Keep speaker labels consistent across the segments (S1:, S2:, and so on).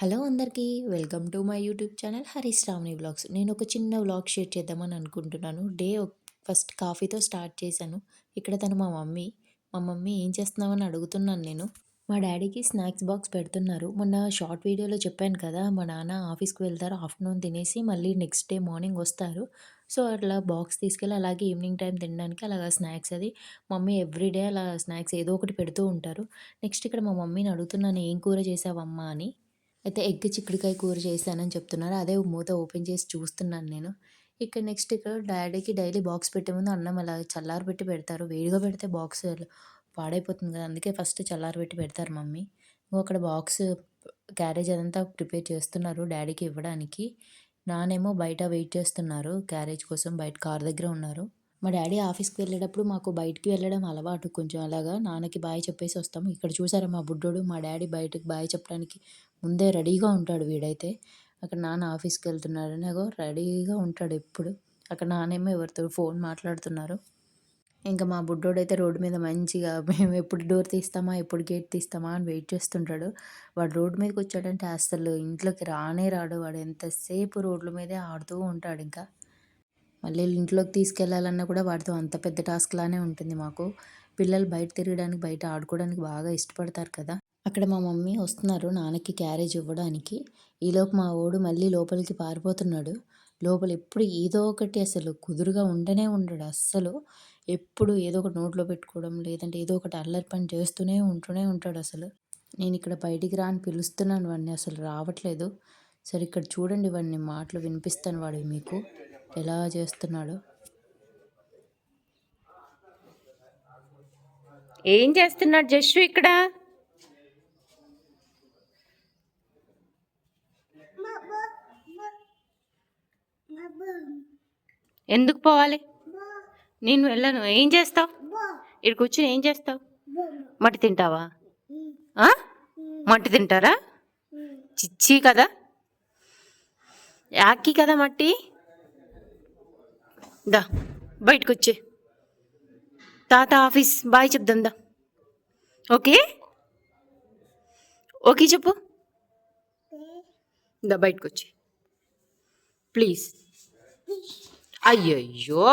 S1: Hello అందరికీ welcome to my YouTube channel Harish రామ్ని vlogs. నేను ఒక చిన్న వ్లాగ్ షేర్ చేద్దామని అనుకుంటున్నాను. డే ఫస్ట్ కాఫీతో స్టార్ట్ చేశాను. ఇక్కడ తను మా మమ్మీ మా మమ్మీ ఏం చేస్తున్నామని అడుగుతున్నాను నేను. మా డాడీకి స్నాక్స్ బాక్స్ పెడుతున్నారు. మొన్న షార్ట్ వీడియోలో చెప్పాను కదా మా నాన్న ఆఫీస్కి వెళ్తారు ఆఫ్టర్నూన్ తినేసి మళ్ళీ నెక్స్ట్ డే మార్నింగ్ వస్తారు. సో అట్లా బాక్స్ తీసుకెళ్ళి అలాగే ఈవినింగ్ టైం తినడానికి అలాగా స్నాక్స్ అది. మమ్మీ ఎవ్రీడే అలా స్నాక్స్ ఏదో ఒకటి పెడుతూ ఉంటారు. నెక్స్ట్ ఇక్కడ మా మమ్మీని అడుగుతున్నాను ఏం కూర చేసావమ్మా అని. అయితే ఎగ్ చిక్కుడుకాయ కూర చేశానని చెప్తున్నారు. అదే మూత ఓపెన్ చేసి చూస్తున్నాను నేను. ఇక్కడ నెక్స్ట్ ఇక్కడ డాడీకి డైలీ బాక్స్ పెట్టే ముందు అన్నం అలా చల్లారి పెట్టి పెడతారు. వేడిగా పెడితే బాక్స్ పాడైపోతుంది కదా అందుకే ఫస్ట్ చల్లారి పెట్టి పెడతారు మమ్మీ. అక్కడ బాక్స్ క్యారేజ్ అదంతా ప్రిపేర్ చేస్తున్నారు డాడీకి ఇవ్వడానికి. నానేమో బయట వెయిట్ చేస్తున్నారు క్యారేజ్ కోసం బయట కార్ దగ్గర ఉన్నారు. మా డాడీ ఆఫీస్కి వెళ్ళేటప్పుడు మాకు బయటికి వెళ్ళడం అలవాటు కొంచెం అలాగా. నాన్నకి బాయ్ చెప్పేసి వస్తాం. ఇక్కడ చూసారా మా బుడ్డోడు? మా డాడీ బయటకు బాయ్ చెప్పడానికి ముందే రెడీగా ఉంటాడు వీడైతే. అక్కడ నాన్న ఆఫీస్కి వెళ్తున్నాడు అగో రెడీగా ఉంటాడు ఎప్పుడు. అక్కడ నానేమో ఎవరితో ఫోన్ మాట్లాడుతున్నారు. ఇంకా మా బుడ్డోడైతే రోడ్డు మీద మంచిగా మేము ఎప్పుడు డోర్ తీస్తామా ఎప్పుడు గేట్ తీస్తామా అని వెయిట్ చేస్తుంటాడు. వాడు రోడ్డు మీదకి వచ్చాడంటే అసలు ఇంట్లోకి రానే రాడు. వాడు ఎంతసేపు రోడ్ల మీదే ఆడుతూ ఉంటాడు ఇంకా. మళ్ళీ ఇంట్లోకి తీసుకెళ్ళాలన్నా కూడా వాడితో అంత పెద్ద టాస్క్ లానే ఉంటుంది మాకు. పిల్లలు బయట తిరగడానికి బయట ఆడుకోవడానికి బాగా ఇష్టపడతారు కదా. అక్కడ మా మమ్మీ వస్తున్నారు నాన్నకి క్యారేజ్ ఇవ్వడానికి. ఈలోపు మా ఓడు మళ్ళీ లోపలికి పారిపోతున్నాడు. లోపల ఎప్పుడు ఏదో ఒకటి అసలు కుదురుగా ఉండనే ఉండడు అస్సలు. ఎప్పుడు ఏదో ఒకటి నోట్లో పెట్టుకోవడం లేదంటే ఏదో ఒకటి అల్లరి పని చేస్తూనే ఉంటూనే ఉంటాడు అసలు. నేను ఇక్కడ బయటికి రా అని పిలుస్తున్నాను వాడిని అసలు రావట్లేదు. సరే ఇక్కడ చూడండి వాడిని మాటలు వినిపిస్తాను వాడు మీకు. ఎలా చేస్తున్నాడు?
S2: ఏం చేస్తున్నాడు జస్సు ఇక్కడ? ఎందుకు పోవాలి? నేను వెళ్ళను. ఏం చేస్తావు? ఇక్కడ కూర్చుని ఏం చేస్తావు? మట్టి తింటావా? మట్టి తింటారా? చిచ్చి కదా? యాకి కదా మట్టి? దా బయటకు వచ్చే తాత ఆఫీస్ బాయ్ చెప్దాం దా. ఓకే? ఓకే చెప్పు. దా బయటకు వచ్చి ప్లీజ్. అయ్యయ్యో.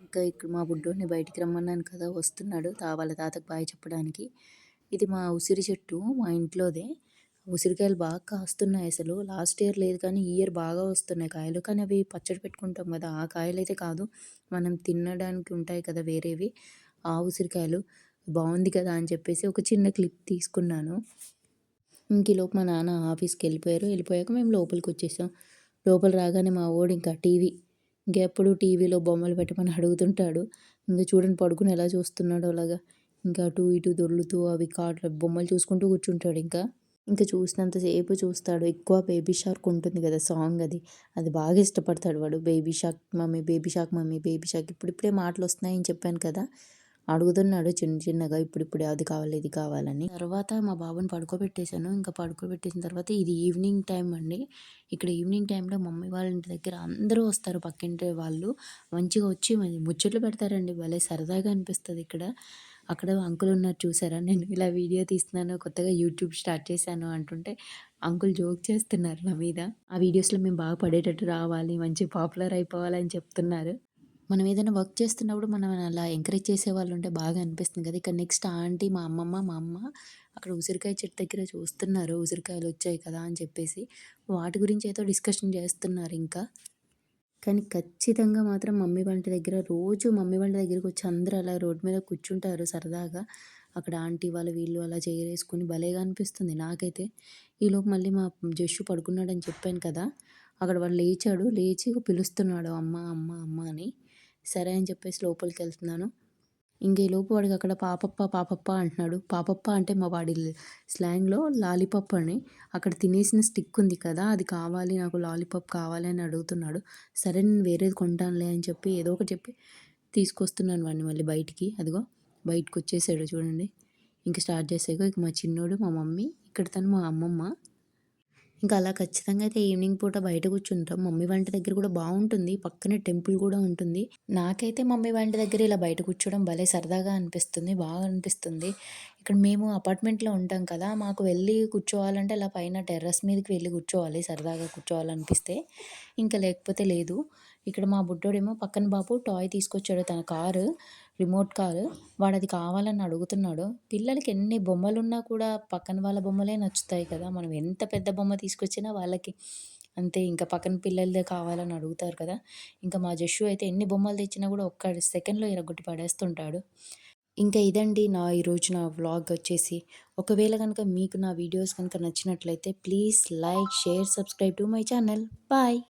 S1: ఇంకా ఇక్కడ మా బుడ్డోని బయటికి రమ్మన్నాను కదా వస్తున్నాడు తా వాళ్ళ తాతకు బాయ్ చెప్పడానికి. ఇది మా ఉసిరి చెట్టు మా ఇంట్లోదే. ఉసిరికాయలు బాగా కాస్తున్నాయి అసలు. లాస్ట్ ఇయర్ లేదు కానీ ఈ ఇయర్ బాగా వస్తున్నాయి కాయలు. కానీ అవి పచ్చడి పెట్టుకుంటాం కదా ఆ కాయలు అయితే కాదు. మనం తినడానికి ఉంటాయి కదా వేరేవి. ఆ ఉసిరికాయలు బాగుంది కదా అని చెప్పేసి ఒక చిన్న క్లిప్ తీసుకున్నాను. ఇంకలోపు మా నాన్న ఆఫీస్కి వెళ్ళిపోయారు. వెళ్ళిపోయాక మేము లోపలికి వచ్చేసాం. లోపల రాగానే మా ఓడు ఇంకా టీవీ ఇంకెప్పుడు టీవీలో బొమ్మలు పెట్టమని అడుగుతుంటాడు. ఇంకా చూడండి పడుకుని ఎలా చూస్తున్నాడో అలాగా. ఇంకా అటు ఇటు దొర్లుతూ అవి కాట్ల బొమ్మలు చూసుకుంటూ కూర్చుంటాడు ఇంకా. ఇంకా చూసినంతసేపు చూస్తాడు. ఎక్కువ బేబీ షార్క్ ఉంటుంది కదా సాంగ్ అది. అది బాగా ఇష్టపడతాడు వాడు. Baby shark mommy baby shark mommy baby shark. ఇప్పుడిప్పుడే మాటలు వస్తున్నాయని చెప్పాను కదా. అడుగుతున్నాడు చిన్న చిన్నగా ఇప్పుడిప్పుడే అది కావాలి ఇది కావాలని. తర్వాత మా బాబుని పడుకోబెట్టేశాను. ఇంకా పడుకోబెట్టేసిన తర్వాత ఇది ఈవినింగ్ టైం అండి. ఇక్కడ ఈవినింగ్ టైంలో మమ్మీ వాళ్ళ ఇంటి దగ్గర అందరూ వస్తారు పక్కింటి వాళ్ళు. మంచిగా వచ్చి ముచ్చట్లు పెడతారండి. భలే సరదాగా అనిపిస్తుంది ఇక్కడ. అక్కడ అంకుల్ ఉన్నారు చూసారా? నేను ఇలా వీడియో తీస్తున్నాను కొత్తగా యూట్యూబ్ స్టార్ట్ చేశాను అంటుంటే అంకుల్ జోక్ చేస్తున్నారు నా మీద. ఆ వీడియోస్లో మేము బాగా పడేటట్టు రావాలి మంచి పాపులర్ అయిపోవాలని చెప్తున్నారు. మనం ఏదైనా వర్క్ చేస్తున్నప్పుడు మనం అలా ఎంకరేజ్ చేసే వాళ్ళు ఉంటే బాగా అనిపిస్తుంది కదా. ఇక్కడ నెక్స్ట్ ఆంటీ మా అమ్మమ్మ మా అమ్మ అక్కడ ఉసిరికాయ చెట్టు దగ్గర చూస్తున్నారు. ఉసిరికాయలు వచ్చాయి కదా అని చెప్పేసి వాటి గురించి ఏదో డిస్కషన్ చేస్తున్నారు ఇంకా. కానీ ఖచ్చితంగా మాత్రం మమ్మీ వంట దగ్గర రోజు మమ్మీ వంట దగ్గరికి వచ్చి అందరూ అలా రోడ్డు మీద కూర్చుంటారు సరదాగా. అక్కడ ఆంటీ వాళ్ళు వీళ్ళు అలా చేయరేసుకుని భలేగా అనిపిస్తుంది. నాకైతే ఈలోపు మళ్ళీ మా జస్సు పడుకున్నాడని చెప్పాను కదా. అక్కడ వాళ్ళు లేచాడు. లేచి పిలుస్తున్నాడు అమ్మ అమ్మ అమ్మ అని. సరే అని చెప్పేసి లోపలికి వెళ్తున్నాను. ఇంక లోపు వాడికి అక్కడ పాపప్ప పాపప్ప అంటున్నాడు. పాపప్ప అంటే మా వాడి స్లాంగ్లో లాలీపాప్ అని. అక్కడ తినేసిన స్టిక్ ఉంది కదా అది కావాలి నాకు లాలీపాప్ కావాలి అని అడుగుతున్నాడు. సరే నేను వేరేది కొంటానులే అని చెప్పి ఏదో ఒకటి చెప్పి తీసుకొస్తున్నాను వాడిని మళ్ళీ బయటికి. అదిగో బయటకు వచ్చేసాడు చూడండి. ఇంక స్టార్ట్ చేసాక ఇక మా చిన్నోడు మా మమ్మీ ఇక్కడ తను మా అమ్మమ్మ. ఇంకా అలా ఖచ్చితంగా అయితే ఈవినింగ్ పూట బయట కూర్చుంటాం. మమ్మీ వంట దగ్గర కూడా బాగుంటుంది. పక్కనే టెంపుల్ కూడా ఉంటుంది. నాకైతే మమ్మీ వంట దగ్గర ఇలా బయట కూర్చోవడం భలే సరదాగా అనిపిస్తుంది. బాగా అనిపిస్తుంది. ఇక్కడ మేము అపార్ట్మెంట్లో ఉంటాం కదా మాకు వెళ్ళి కూర్చోవాలంటే అలా పైన టెర్రస్ మీదకి వెళ్ళి కూర్చోవాలి సరదాగా కూర్చోవాలనిపిస్తే. ఇంకా లేకపోతే లేదు. ఇక్కడ మా బుడ్డోడేమో పక్కన బాబు టాయ్ తీసుకొచ్చాడు తన కారు రిమోట్ కారు. వాడు అది కావాలని అడుగుతున్నాడు. పిల్లలకి ఎన్ని బొమ్మలు ఉన్నా కూడా పక్కన వాళ్ళ బొమ్మలే నచ్చుతాయి కదా మనం ఎంత పెద్ద బొమ్మ తీసుకొచ్చినా వాళ్ళకి. అంతే ఇంకా పక్కన పిల్లలదే కావాలని అడుగుతారు కదా. ఇంకా మా జషు అయితే ఎన్ని బొమ్మలు తెచ్చినా కూడా ఒక్క సెకండ్లో ఇరగొట్టి పడేస్తుంటాడు. ఇంకా ఇదండి నా ఈరోజు నా వ్లాగ్ వచ్చేసి. ఒకవేళ కనుక మీకు నా వీడియోస్ కనుక నచ్చినట్లయితే please like share subscribe to my channel. Bye.